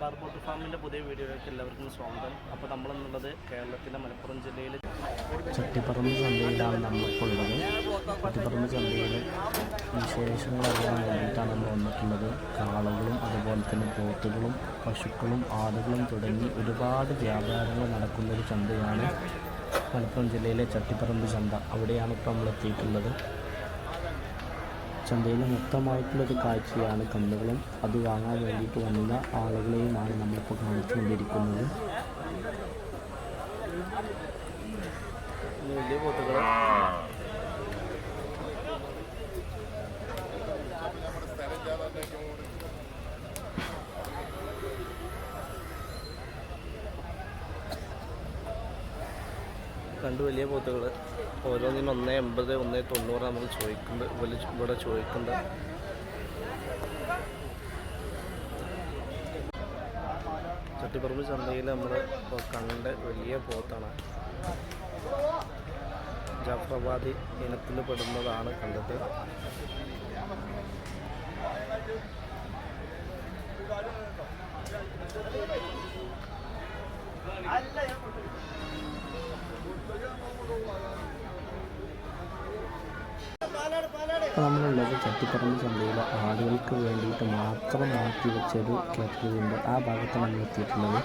മലബാർ ഫാമിന്റെ പുതിയ വീഡിയോയിലേക്ക് എല്ലാവർക്കും സ്വാഗതം. അപ്പോൾ നമ്മളെന്നുള്ളത് കേരളത്തിലെ മലപ്പുറം ജില്ലയിൽ ചട്ടിപ്പറമ്പ് ചന്തയിലാണ് നമ്മളിപ്പോഴുള്ളത്. ചട്ടിപ്പറമ്പ് ചന്തയിൽ വിശേഷങ്ങൾ അറിയാൻ വേണ്ടിയിട്ടാണ് നമ്മൾ വന്നിട്ടുള്ളത്. കാളകളും അതുപോലെ തന്നെ പോത്തുകളും പശുക്കളും ആടുകളും തുടങ്ങി ഒരുപാട് വ്യാപാരങ്ങൾ നടക്കുന്ന ഒരു ചന്തയാണ് മലപ്പുറം ജില്ലയിലെ ചട്ടിപ്പറമ്പ് ചന്ത. അവിടെയാണ് ഇപ്പോൾ നമ്മൾ എത്തിയിട്ടുള്ളത്. ചന്തയിൽ മൊത്തമായിട്ടുള്ളൊരു കാഴ്ചയാണ് കന്നുകളും. അത് വാങ്ങാൻ വേണ്ടിയിട്ട് വന്ന ആളുകളെയുമാണ് നമ്മളിപ്പോൾ കാണിച്ചുകൊണ്ടിരിക്കുന്നത്. കണ്ടു വലിയ പോത്തുകൾ ഓരോന്നിനും ഒന്ന് എൺപത് ഒന്ന് തൊണ്ണൂറ് നമ്മൾ ചോദിക്കുന്നത് ഇവിടെ ചോദിക്കുന്നത് ചട്ടിപ്പറമ്പ് ചന്തയിൽ നമ്മൾ ഇപ്പോൾ കണ്ട വലിയ പോത്താണ്. ജാഫ്രബാദി ഇനത്തിൽ പെടുന്നതാണ് കണ്ടത്. ഇപ്പോൾ നമ്മളുള്ളത് ചട്ടിപ്പറമ്പ് ചന്തയിലെ ആളുകൾക്ക് വേണ്ടിയിട്ട് മാത്രം മാറ്റി വെച്ചൊരു കാറ്റഗറി ഉണ്ട്. ആ ഭാഗത്താണ് നമ്മൾ എത്തിയിട്ടുള്ളത്.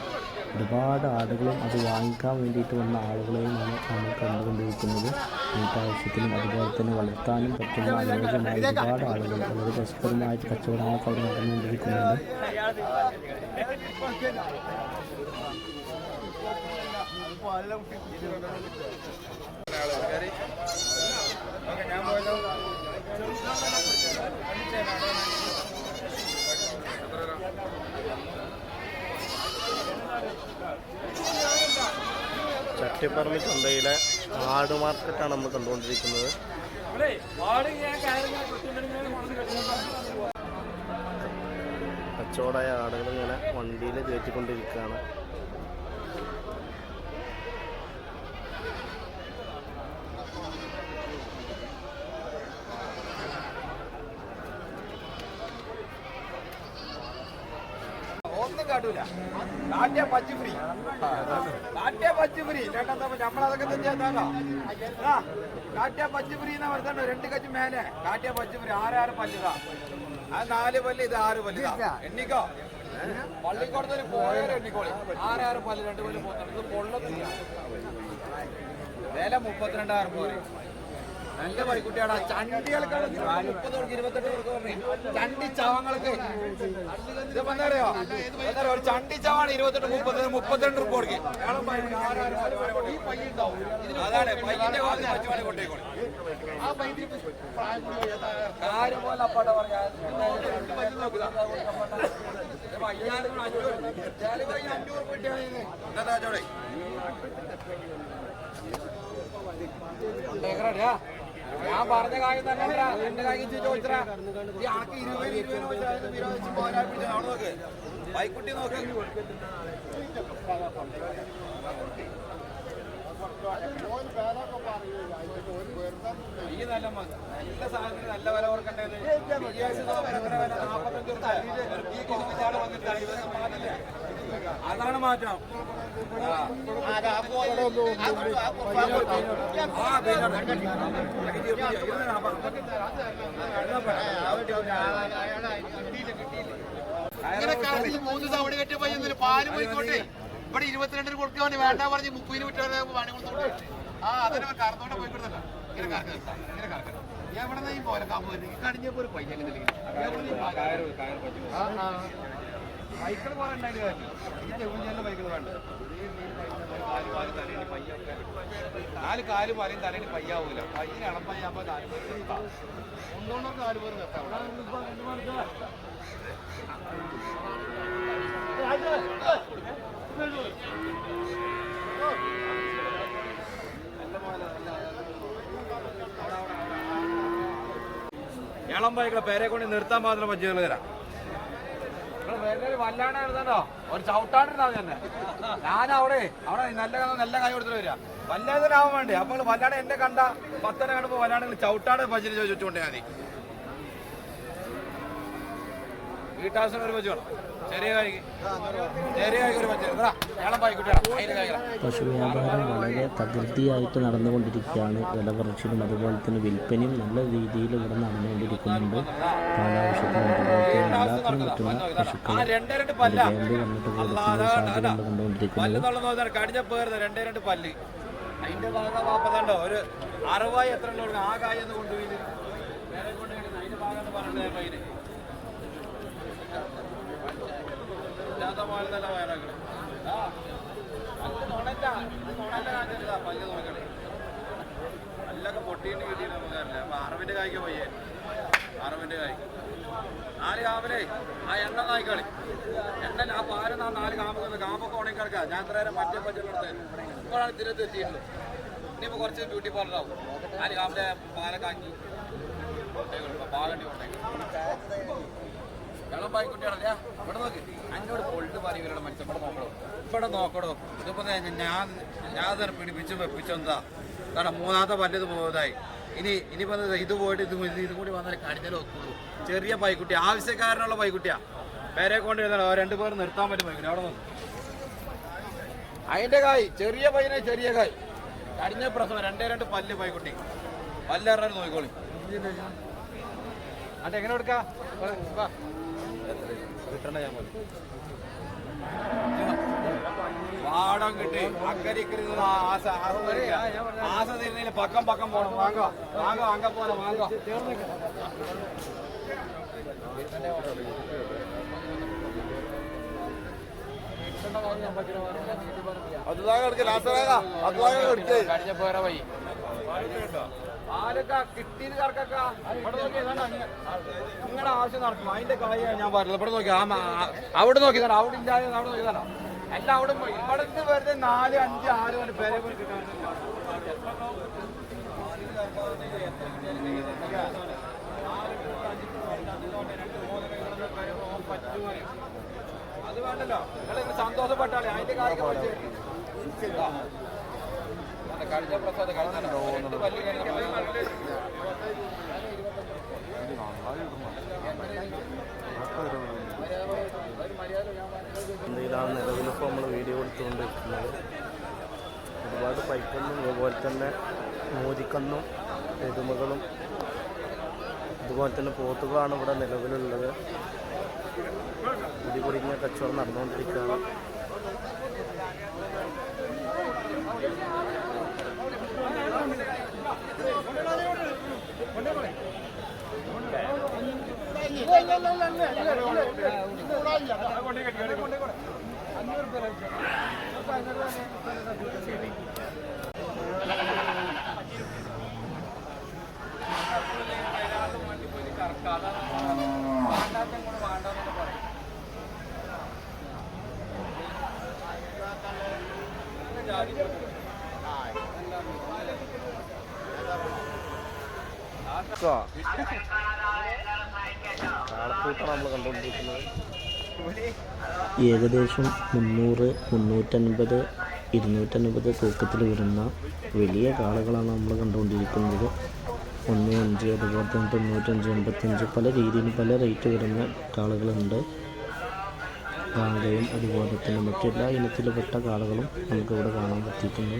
ഒരുപാട് ആടുകളും അത് വാങ്ങിക്കാൻ വേണ്ടിയിട്ട് വന്ന ആളുകളെയുമാണ് നമ്മൾ കണ്ടുകൊണ്ടിരിക്കുന്നത്. വീട്ടാവശ്യത്തിനും അതുപോലെ തന്നെ വളർത്താനും പറ്റുന്ന അനുയോജ്യമായ ഒരുപാട് ആളുകൾ വളരെ രസകരമായിട്ട് കച്ചവടങ്ങളൊക്കെ അവിടെ നടന്നുകൊണ്ടിരിക്കുന്നുണ്ട്. ചട്ടിപ്പറമ്പ് ചന്തയിലെ ആട് മാർക്കറ്റാണ് നമ്മൾ കണ്ടുകൊണ്ടിരിക്കുന്നത്. കച്ചവടമായ ആടുകൾ ഇങ്ങനെ വണ്ടിയിൽ കയറ്റിക്കൊണ്ടിരിക്കുകയാണ്. കാട്ടൂല. കാട്ടിയ പച്ച ഫ്രീ കാട്ടിയ പച്ച ഫ്രീ ചേട്ടാ നമ്മളതൊക്കെ തെറ്റാത്താണോ കാട്ടിയ പച്ച ഫ്രീ എന്നാ പറഞ്ഞോ രണ്ട് കച്ച് മേലെ. കാട്ടിയ പച്ച ഫ്രീ ആറാറ് പല്ലുക ആ നാല് പല്ല് ഇത് ആറ് പല്ല് എണ്ണിക്കോ? പള്ളിക്കോടത്തിന് പോയാലും എണ്ണിക്കോളി. ആറാറ് പല്ല് രണ്ട് പല്ല് പോകുന്നുണ്ട് ഇത് പൊള്ളത്തില്ല. വില മുപ്പത്തിരണ്ടായിരം പോലെ നല്ല പണിക്കുട്ടിയാണ് ചണ്ടികൾക്കാണ് ചണ്ടി ചവങ്ങൾക്ക്. ഇത് ഒരു ചണ്ടി ചവാണ് ഇരുപത്തെട്ട് മുപ്പത് മുപ്പത്തിരണ്ട് റുപ്യ കൊടുക്കും. അതാണ് പയ്യന്റെ അഞ്ഞൂറ് കൊണ്ടേക്കറാ ഞാൻ പറഞ്ഞ കാര്യം തന്നെ. എന്റെ കാര്യം ചോദിച്ചാ ഈ ആൾക്ക് ഇരുപത് ഇരുപത് വെച്ചാൽ വിരോധിച്ച് പോരാൻ പിടിച്ചാൽ അവിടെ നോക്ക്. ബൈക്കുട്ടി നോക്ക്. ഈ നല്ല നല്ല സാധനത്തിന് നല്ല വില ഓർക്കണ്ടത് വന്നിട്ട് മാറ്റം ആ. ആ, മാറ്റം. ഇങ്ങനെ കടലിൽ മൂന്ന് തവണ പോയി പയ്യൊന്നുമില്ല പാൽ പോയിക്കോട്ടെ. ഇവിടെ ഇരുപത്തിരണ്ടിന് കൊടുക്കാൻ വേണ്ടി പറഞ്ഞ് മുപ്പതിന് വിറ്റാണ് പണി കൊടുത്തോട്ടെ ആ അതിനെ കറന്നോണ്ട് പോയിക്കൊടുത്തല്ല. ഇങ്ങനെ കറക്കണം ഇങ്ങനെ കറക്കണം എവിടെ നീ പോലെ കാമ്പ് കടിഞ്ഞപ്പോ ഒരു പയ്യ വേണ്ട നാല് കാൽ പറയും തലേന് പയ്യാവൂല. പയ്യന് ഇളമ്പയ്യാകുമ്പോ നാല് പേര് നാല് നിർത്താം ബൈക്കുകളെ പേരെ കൊണ്ട് നിർത്താൻ മാത്രം പഞ്ചുകൾ തരാം വല്ലാണ്ട് എഴുതണ്ടോ ഒരു ചവിട്ടാണ്ടിരുന്നാ തന്നെ. ഞാൻ അവിടെ അവിടെ നല്ല നല്ല കൈ കൊടുത്തിട്ട് വരിക. വല്ലാതിനാവാൻ വേണ്ടി? അപ്പോൾ വല്ലാണ്ട് എന്നെ കണ്ട പത്തനെ കണ്ടപ്പോ വല്ലാണ്ട് ചവിട്ടാണ്ട് ഭജന ചോദിച്ചുകൊണ്ടേ മതി. വീട്ടാവശ്യം ഒരു ഭജ വേണം പശു വ്യാപാരം വളരെ തകൃതിയായിട്ട് നടന്നുകൊണ്ടിരിക്കുകയാണ്. വില കുറച്ചിലും അതുപോലെ തന്നെ വിൽപ്പനയും നല്ല രീതിയിൽ ഇവിടെ നടന്നുകൊണ്ടിരിക്കുന്നുണ്ട്. കാലാവശ്യത്തിനും അതുപോലെ തന്നെ എല്ലാത്തിനും പറ്റുന്ന പശുക്കൾ വേണ്ടി വന്നിട്ട് കൊടുക്കുന്ന സാഹചര്യം നമ്മൾ കണ്ടുകൊണ്ടിരിക്കുന്നത് പല്ല് തള്ളുന്ന കടിഞ്ഞ പേരുന്നത് രണ്ടേ രണ്ട് പല്ല്. അതിന്റെ ഭാഗം വാപ്പതാണ്ടോ ഒരു അറുപതായി എത്ര ആ കായ കൊണ്ടുപോയി. അതിന്റെ ഭാഗം എന്ന് ആ പല്ല് നുണല്ല ഇത് നുണല്ല കാണിച്ചിട്ടാ പല്ല് നോക്കണേ പല്ലൊക്കെ പൊട്ടിയിട്ട് കിട്ടിയിട്ട് നമുക്കറിയില്ല. അപ്പൊ അറവിന്റെ കായ്ക്ക് പയ്യേ അറവിന്റെ കായ്. നാല് കാമലേ ആ എണ്ണ നായിക്കളി. എണ്ണ ആ നാ നാല് കാമൊക്കെ കാമൊക്കെ ഉണങ്ങി കിടക്കാം ഞാൻ ഇത്ര നേരം മറ്റേ പറ്റുന്നത് ഇപ്പോഴാണ് തിരത്ത് എത്തിയിട്ടുള്ളത്. ഇനിയിപ്പോ കുറച്ച് ബ്യൂട്ടി പാർലറാവും നാല് കാമലെ പാലക്കാക്കി പാകണ്ടി കൊണ്ടേക്ക് ഇവിടെ നോക്ക്. ഇതിപ്പോ ഞാൻ ഞാൻ തന്നെ പിടിപ്പിച്ച് വെപ്പിച്ചെന്താ കാരണം മൂന്നാമത്തെ പല്ലത് പോയതായി ഇനി ഇനി ദേ ഇത് പോയിട്ട് ഇത് ഇത് കൂടി വന്നാൽ കടിഞ്ഞാലും ഒക്കുള്ളൂ ചെറിയ പൈക്കുട്ടി ആവശ്യക്കാരനുള്ള പൈക്കുട്ടിയാ പേരെ കൊണ്ട് ഇരുന്നോ രണ്ടു പേർ നിർത്താൻ പറ്റും പൈക്കുട്ടി അവിടെ നോക്ക്. അതിന്റെ കായ് ചെറിയ പയ്യനെ ചെറിയ കായ്. കടിഞ്ഞ പ്രസവം രണ്ടേ രണ്ട് പല്ല് പൈക്കുട്ടി പല്ലേറെ നോക്കിക്കോളി. അതെ എങ്ങനെ കൊടുക്കാ? പാടം കിട്ടി. അക്കരി ഇക്കരി നിന്ന് ആസ ആസ തരില്ല. ആസ തരുന്നതിന് പക്കം പക്കം പോണം. വാങ്ങോ. വാങ്ങോ അങ്ങ പോലെ വാങ്ങോ. കടിഞ്ഞ പോരാ വൈ പാലൊക്കെ കിട്ടിയത് കറക്കൊക്കെ ഇവിടെ നോക്കി നിങ്ങളുടെ ആവശ്യം നടക്കും. അതിന്റെ കായ ഞാൻ പറഞ്ഞത് ഇവിടെ നോക്കി. ആ അവിടെ നോക്കിയതാണ് അവിടെ ഇല്ലാതെ അവിടെ നോക്കിയതാണ് അല്ല അവിടെ ഇവിടെ നിന്ന് വെറുതെ നാല് അഞ്ച് ആറ് മണി പേരെ പോയി കിട്ടാൻ അത് വേണ്ടല്ലോ. നിങ്ങൾ സന്തോഷപ്പെട്ടാളെ. അതിന്റെ കാര്യം എന്തെങ്കിലും നിലവിലിപ്പോൾ നമ്മൾ വീഡിയോ എടുത്തുകൊണ്ടിരിക്കുന്നത്. ഒരുപാട് പൈപ്പൊന്നും അതുപോലെ തന്നെ മോതിക്കന്നും എരുമകളും അതുപോലെ തന്നെ പോത്തുകളാണ് ഇവിടെ നിലവിലുള്ളത്. കുടി കുടിഞ്ഞ കച്ചവടം നടന്നുകൊണ്ടിരിക്കുകയാണ് കാളക്കൂട്ടാണ് നമ്മൾ കണ്ടുകൊണ്ടിരിക്കുന്നത് ഏകദേശം മുന്നൂറ് മുന്നൂറ്റൻപത് ഇരുന്നൂറ്റൻപത് തൂക്കത്തിൽ വരുന്ന വലിയ കാളകളാണ് നമ്മൾ കണ്ടുകൊണ്ടിരിക്കുന്നത്. ഒന്ന് അഞ്ച് അതുപോലെ തന്നെ തൊണ്ണൂറ്റഞ്ച് എൺപത്തഞ്ച് പല രീതിയിൽ പല റേറ്റ് വരുന്ന കാളകളുണ്ട്. കാങ്കയും അതുപോലെ തന്നെ മറ്റെല്ലാ ഇനത്തിൽപ്പെട്ട കാളകളും നമുക്കിവിടെ കാണാൻ പറ്റിയിട്ടുണ്ട്.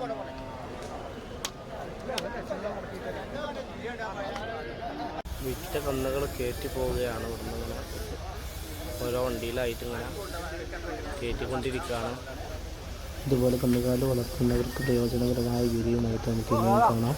കയറ്റി പോവുകയാണ് ഇവിടുന്ന് ഇങ്ങനെ ഓരോ വണ്ടിയിലായിട്ട് ഇങ്ങനെ കയറ്റിക്കൊണ്ടിരിക്കുകയാണ് ഇതുപോലെ കന്നുകാലി വളർത്തുന്നവർക്ക് പ്രയോജനകരമായ വീഡിയോയുമായിട്ട് നമുക്ക് ഇങ്ങനെ കാണാം.